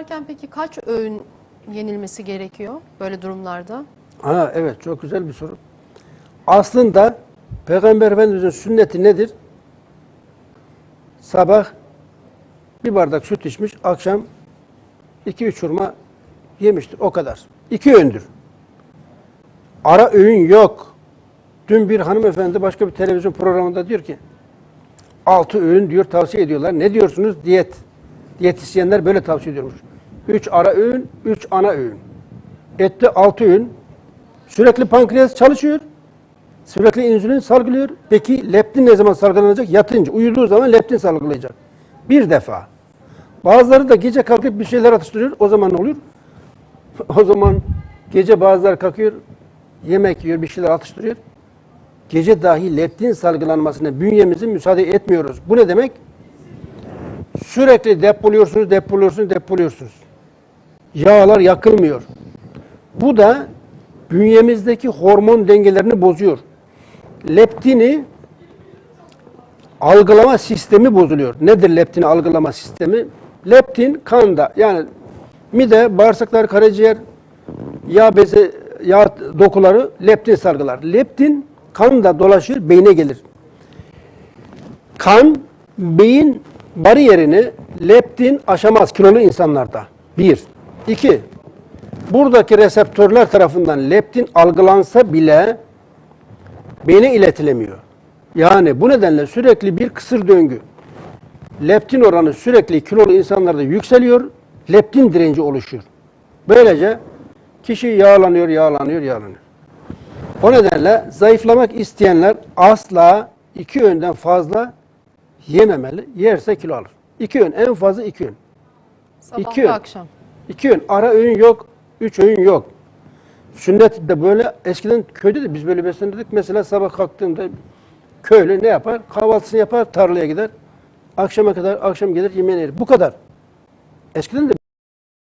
yaparken peki kaç öğün yenilmesi gerekiyor böyle durumlarda? Ha evet çok güzel bir soru. Aslında Peygamber Efendimizin sünneti nedir? Sabah bir bardak süt içmiş, akşam iki üç hurma yemiştir. O kadar. İki öğündür. Ara öğün yok. Dün bir hanımefendi başka bir televizyon programında diyor ki altı öğün diyor tavsiye ediyorlar. Ne diyorsunuz? Diyet. Diyetisyenler böyle tavsiye ediyormuş. Üç ara öğün, üç ana öğün. Ette altı öğün. Sürekli pankreas çalışıyor. Sürekli insülin salgılıyor. Peki leptin ne zaman salgılanacak? Yatınca, uyuduğu zaman leptin salgılayacak. Bir defa. Bazıları da gece kalkıp bir şeyler atıştırıyor. O zaman ne oluyor? O zaman gece bazıları kalkıyor, yemek yiyor, bir şeyler atıştırıyor. Gece dahi leptin salgılanmasına bünyemizi müsaade etmiyoruz. Bu ne demek? Sürekli depoluyorsunuz, depoluyorsunuz, depoluyorsunuz. Yağlar yakılmıyor. Bu da bünyemizdeki hormon dengelerini bozuyor. Leptini algılama sistemi bozuluyor. Nedir leptini algılama sistemi? Leptin kanda yani mide, bağırsaklar, karaciğer, yağ bezi, yağ dokuları leptin salgılar. Leptin kanda dolaşır, beyne gelir. Kan, beyin bariyerini leptin aşamaz kilolu insanlarda. Bir. İki. Buradaki reseptörler tarafından leptin algılansa bile beyne iletilemiyor. Yani bu nedenle sürekli bir kısır döngü. Leptin oranı sürekli kilolu insanlarda yükseliyor, leptin direnci oluşuyor. Böylece kişi yağlanıyor, yağlanıyor, yağlanıyor. O nedenle zayıflamak isteyenler asla iki öğünden fazla yememeli. Yerse kilo alır. İki öğün, en fazla iki öğün. Sabah İki ve öğün. akşam. İki öğün. Ara öğün yok, üç öğün yok. Sünnet de böyle, eskiden köyde de biz böyle beslenirdik. Mesela sabah kalktığında köylü ne yapar? Kahvaltısını yapar, tarlaya gider. Akşama kadar, akşam gelir yemeğini yer. Bu kadar. Eskiden de